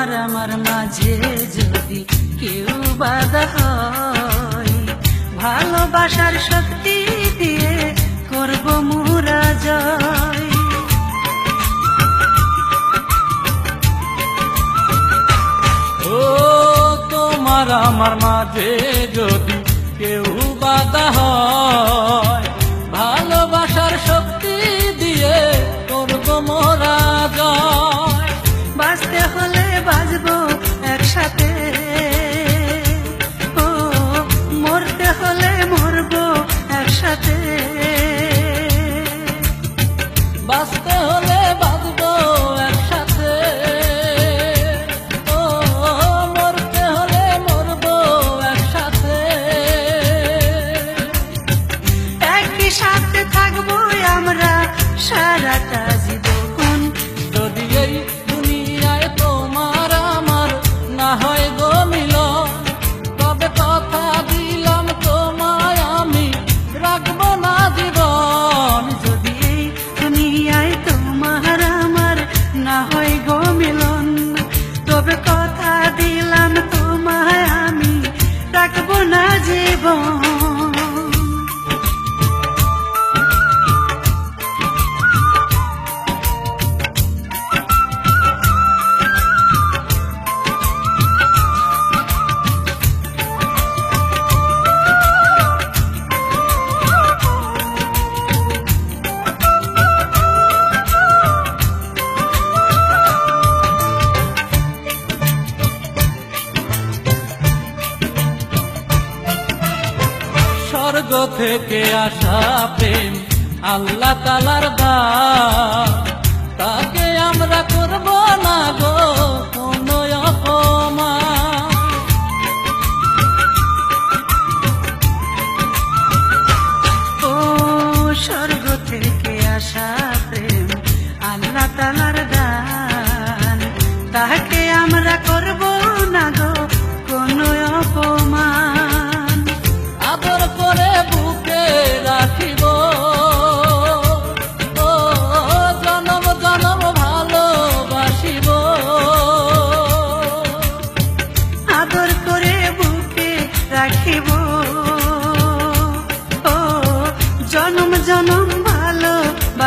তোমার আমার মাঝে যদি কেউ বাধা হয়, ভালোবাসার শক্তি দিয়ে করব মুরা জয়। ও তোমার আমার মাঝে যদি কেউ বাধা হয় জীবন যদি এই দুনিয়ায় তোমার আমার না হয় গো মিলন, তবে কথা দিলাম তোমায় আমি, রাখব না জীবন। যদি এই দুনিয়ায় তোমার আমার না হয় গো মিলন, তবে কথা দিলাম তোমায় আমি, রাখব না জীবন। থেকে আসা প্রেম, আল্লাহ তালার দান তাকে আমরা করব না গো, কোনো অপমান। ও স্বর্গ থেকে আসা প্রেম, আল্লাহ তালার দান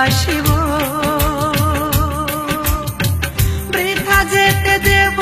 ভালোবাসিব বৃথা যেতে দেব